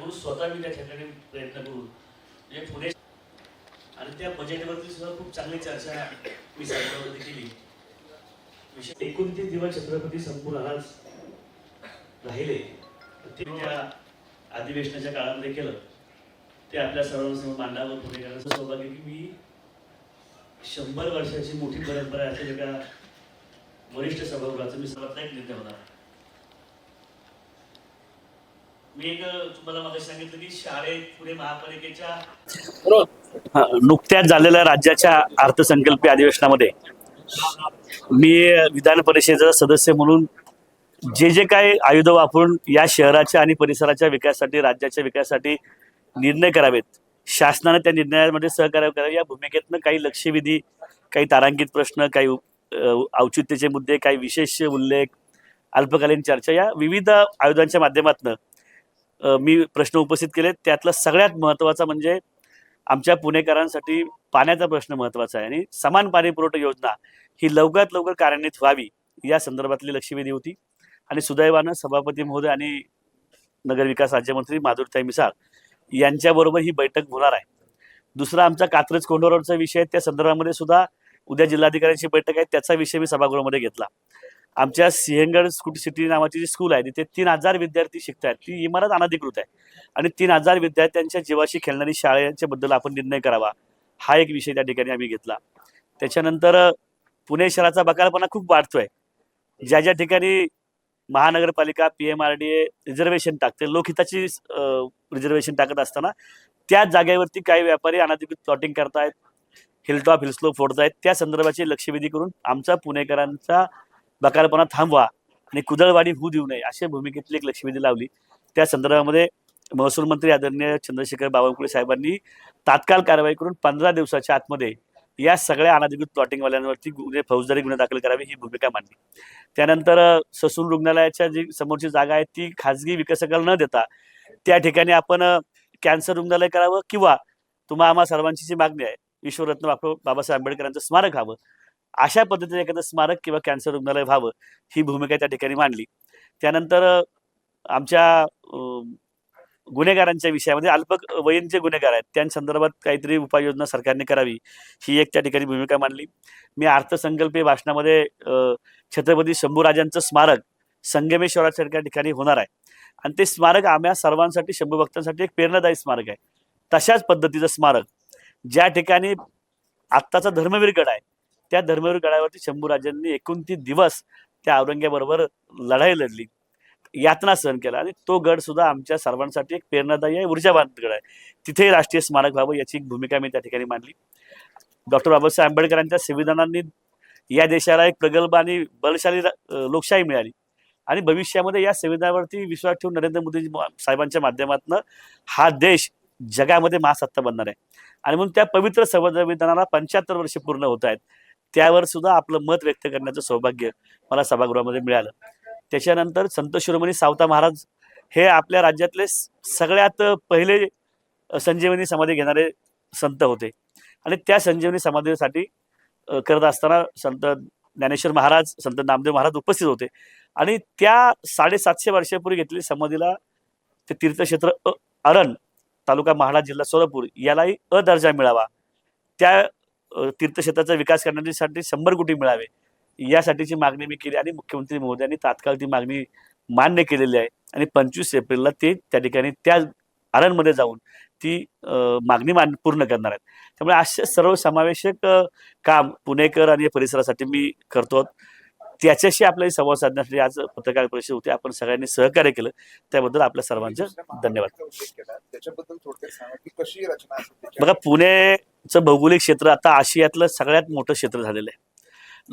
करू स्वतः मी त्या ठिकाणी प्रयत्न करू म्हणजे पुणे आणि त्या बजेटवरती सुद्धा खूप चांगली चर्चा मी सरकारवरती केली. विशेष एकोणतीस दिवस छत्रपती संपूर्ण आज राहिले. ते त्या अधिवेशनाच्या काळामध्ये केलं. ते आपल्या सर्वांसमोर मांडावं पुणेकरांचं सौभाग्य की मी शंभर वर्षाची मोठी परंपरा असलेल्या एका वरिष्ठ सभागृहाचं मी सर्वात एक नेते होणार मी एक तुम्हाला मग सांगितलं की शाळेत पुणे महापालिकेच्या नुकत्याच झालेल्या राज्याच्या अर्थसंकल्पीय अधिवेशनामध्ये मी विधान परिषदेचा सदस्य म्हणून जे जे काय आयुध वापरून या शहराच्या आणि परिसराच्या विकासासाठी राज्याच्या विकासासाठी निर्णय करावेत शासनाने त्या निर्णयामध्ये सहकार्य करावे या भूमिकेतनं काही लक्षवेधी काही तारांकित प्रश्न काही औचित्याचे मुद्दे काही विशेष उल्लेख अल्पकालीन चर्चा या विविध आयुधांच्या माध्यमातून मी प्रश्न उपस्थित केले त्यातला सगळ्यात महत्त्वाचा म्हणजे आमच्या पुणेकरांसाठी पाण्याचा प्रश्न महत्त्वाचा आहे. आणि समान पाणी पुरवठा योजना ही लवकरात लवकर कार्यान्वित व्हावी या संदर्भातली लक्षवेधी होती. आणि सुदैवानं सभापती महोदय आणि नगरविकास राज्यमंत्री माधुरताई मिसाळ यांच्याबरोबर ही बैठक होणार आहे. दुसरा आमचा कात्रज कोंडोरोडचा विषय त्या संदर्भामध्ये सुद्धा उद्या जिल्हाधिकाऱ्यांची बैठक आहे. त्याचा विषय मी सभागृहामध्ये घेतला. आमच्या सिंहगड स्कूट सिटी नावाची जी स्कूल आहे तिथे तीन हजार विद्यार्थी शिकतात ती इमारत अनधिकृत आहे. आणि तीन हजार विद्यार्थ्यांच्या जीवाशी खेळणारी शाळेच्या बद्दल आपण निर्णय करावा. हा एक विषय त्या ठिकाणी आम्ही घेतला. त्याच्यानंतर पुणे शहराचा बकालपणा खूप वाढतोय. ज्या ज्या ठिकाणी महानगरपालिका P M R D A reservation टाकते लोकहिताची रिझर्वेशन टाकत असताना त्याच जागेवरती काही व्यापारी अनधिकृत प्लॉटिंग करतायत. हिलटॉप हिलस्लो फोडतायत. त्या संदर्भाची लक्षवेधी करून आमचा पुणेकरांचा बकालपणा थांबवा आणि कुदळवाडी होऊ देऊ नये अशा भूमिकेतली एक लक्षवेधी लावली. त्या संदर्भामध्ये महसूल मंत्री आदरणीय चंद्रशेखर बावनकुळे साहेबांनी तात्काळ कारवाई करून पंधरा दिवसाच्या आतमध्ये या सगळ्या अनधिकृत प्लॉटिंगवाल्यांवरती गुन्हे फौजदारी गुन्हे दाखल करावे ही भूमिका मांडली. त्यानंतर ससून रुग्णालयाच्या जी समोरची जागा आहे ती खाजगी विकसकाला न देता त्या ठिकाणी आपण कॅन्सर रुग्णालय करावं किंवा तुम्हा आम्हा सर्वांची जी मागणी आहे विश्वरत्न बाबासाहेब आंबेडकरांचं स्मारक व्हावं अशा पद्धतीने एखादं स्मारक किंवा कॅन्सर रुग्णालय व्हावं ही भूमिका त्या ठिकाणी मांडली. त्यानंतर आमच्या गुन्हेगारांच्या विषयामध्ये अल्पवयीन जे गुन्हेगार आहेत त्यांसंदर्भात काहीतरी उपाययोजना सरकारने करावी ही एक त्या ठिकाणी भूमिका मांडली. मी अर्थसंकल्पीय भाषणामध्ये छत्रपती शंभूराजांचं स्मारक संगमेश्वराच्या ठिकाणी होणार आहे. आणि ते स्मारक आम्हा सर्वांसाठी शंभू भक्तांसाठी एक प्रेरणादायी स्मारक आहे. तशाच पद्धतीचं स्मारक ज्या ठिकाणी आत्ताचा धर्मवीर गड आहे त्या धर्मवीर गडावरती शंभूराजांनी एकोणतीस दिवस त्या औरंग्याबरोबर लढाई लढली. यातना सहन केला आणि तो गड सुद्धा आमच्या सर्वांसाठी एक प्रेरणादायी आहे ऊर्जावान गड आहे. तिथे राष्ट्रीय स्मारक व्हावं याची एक भूमिका मी त्या ठिकाणी मांडली. डॉक्टर बाबासाहेब आंबेडकरांच्या संविधानांनी या देशाला एक प्रगल्भ आणि बलशाली लोकशाही मिळाली. आणि भविष्यामध्ये या संविधानावरती विश्वास ठेवून नरेंद्र मोदी साहेबांच्या माध्यमातून हा देश जगामध्ये महासत्ता बनणार आहे. आणि म्हणून त्या पवित्र संविधानाला पंच्याहत्तर वर्ष पूर्ण होत आहेत. त्यावर सुद्धा आपलं मत व्यक्त करण्याचं सौभाग्य मला सभागृहामध्ये मिळालं. त्याच्यानंतर संत शिरोमणी सावता महाराज हे आपल्या राज्यातले सगळ्यात पहिले संजीवनी समाधी घेणारे संत होते. आणि त्या संजीवनी समाधीसाठी करत असताना संत ज्ञानेश्वर महाराज संत नामदेव महाराज उपस्थित होते. आणि त्या साडेसातशे वर्षापूर्वी घेतलेली समाधीला ते तीर्थक्षेत्र अ- अरण तालुका महाडा जिल्हा सोलापूर यालाही अ दर्जा मिळावा. त्या तीर्थक्षेत्राचा विकास करण्यासाठी शंभर कोटी मिळावे. यासाठीची मागणी मी केली आणि मुख्यमंत्री महोदयांनी तात्काळ ती मागणी मान्य केलेली आहे. आणि पंचवीस एप्रिलला ते त्या ठिकाणी त्या आरणमध्ये जाऊन ती मागणी मान पूर्ण करणार आहेत. त्यामुळे असे सर्वसमावेशक अ, काम पुणेकर आणि या परिसरासाठी मी करतो. त्याच्याशी आपल्याला संवाद साधण्यासाठी आज पत्रकार परिषद होती. आपण सगळ्यांनी सहकार्य केलं. त्याबद्दल आपल्या सर्वांचे धन्यवाद. उल्लेख केला? चं भौगोलिक क्षेत्र आता आशियातलं सगळ्यात मोठं क्षेत्र झालेलं आहे.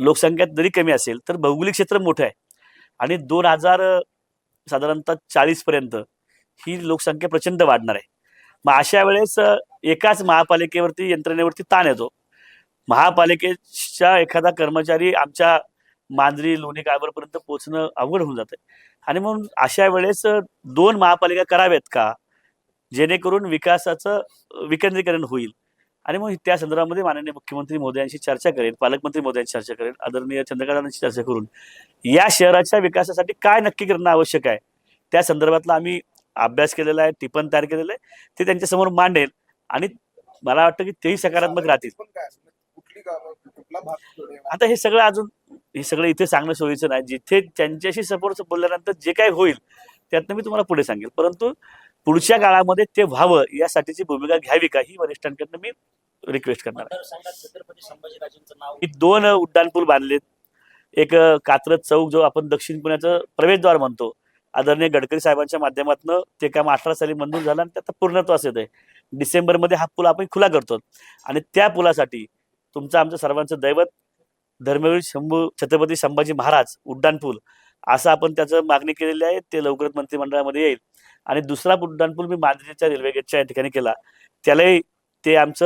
लोकसंख्या जरी कमी असेल तर भौगोलिक क्षेत्र मोठं आहे. आणि दोन हजार साधारणतः चाळीसपर्यंत ही लोकसंख्या प्रचंड वाढणार आहे. मग अशा वेळेस एकाच महापालिकेवरती यंत्रणेवरती ताण येतो. महापालिकेच्या एखादा कर्मचारी आमच्या मांजरी लोणी काळभरपर्यंत पोहोचणं अवघड होऊन जातं आणि म्हणून अशा वेळेस दोन महापालिका कराव्यात का? जेणेकरून विकासाचं विकेंद्रीकरण होईल. आणि मग त्या संदर्भामध्ये माननीय मुख्यमंत्री मोदयांशी चर्चा करेल पालकमंत्री मोदयांशी चर्चा करेल आदरणीय चंद्रकांतांशी चर्चा करून या शहराच्या विकासासाठी काय नक्की करणं आवश्यक आहे? त्या संदर्भातला आम्ही अभ्यास केलेला आहे टिपण तयार केलेलं आहे ते त्यांच्यासमोर मांडेल आणि मला वाटतं की तेही सकारात्मक राहतील. आता हे सगळं अजून हे सगळं इथे सांगणं सोयीचं नाही. जिथे त्यांच्याशी सपोर्ट बोलल्यानंतर जे काही होईल त्यातनं मी तुम्हाला पुढे सांगेल. परंतु पुढच्या काळामध्ये ते व्हावं यासाठीची भूमिका घ्यावी का? ही वरिष्ठांकडनं मी रिक्वेस्ट करणार मी दोन उड्डाणपूल बांधलेत. एक कात्रज चौक जो आपण दक्षिण पुण्याचं प्रवेशद्वार म्हणतो. आदरणीय गडकरी साहेबांच्या माध्यमातून ते काम अठरा साली मंजूर झालं आणि ते आता पूर्णत्वास येत आहे डिसेंबरमध्ये हा पूल आपण खुला करतो. आणि त्या पुलासाठी तुमचं आमचं सर्वांचं दैवत धर्मवीर शंभू छत्रपती संभाजी महाराज उड्डाणपूल असं आपण त्याचं मागणी केलेली आहे ते लवकरच मंत्रिमंडळामध्ये येईल. आणि दुसरा उड्डाणपूल मी मांजरीच्या रेल्वे गेटच्या या ठिकाणी केला. त्यालाही ते आमचं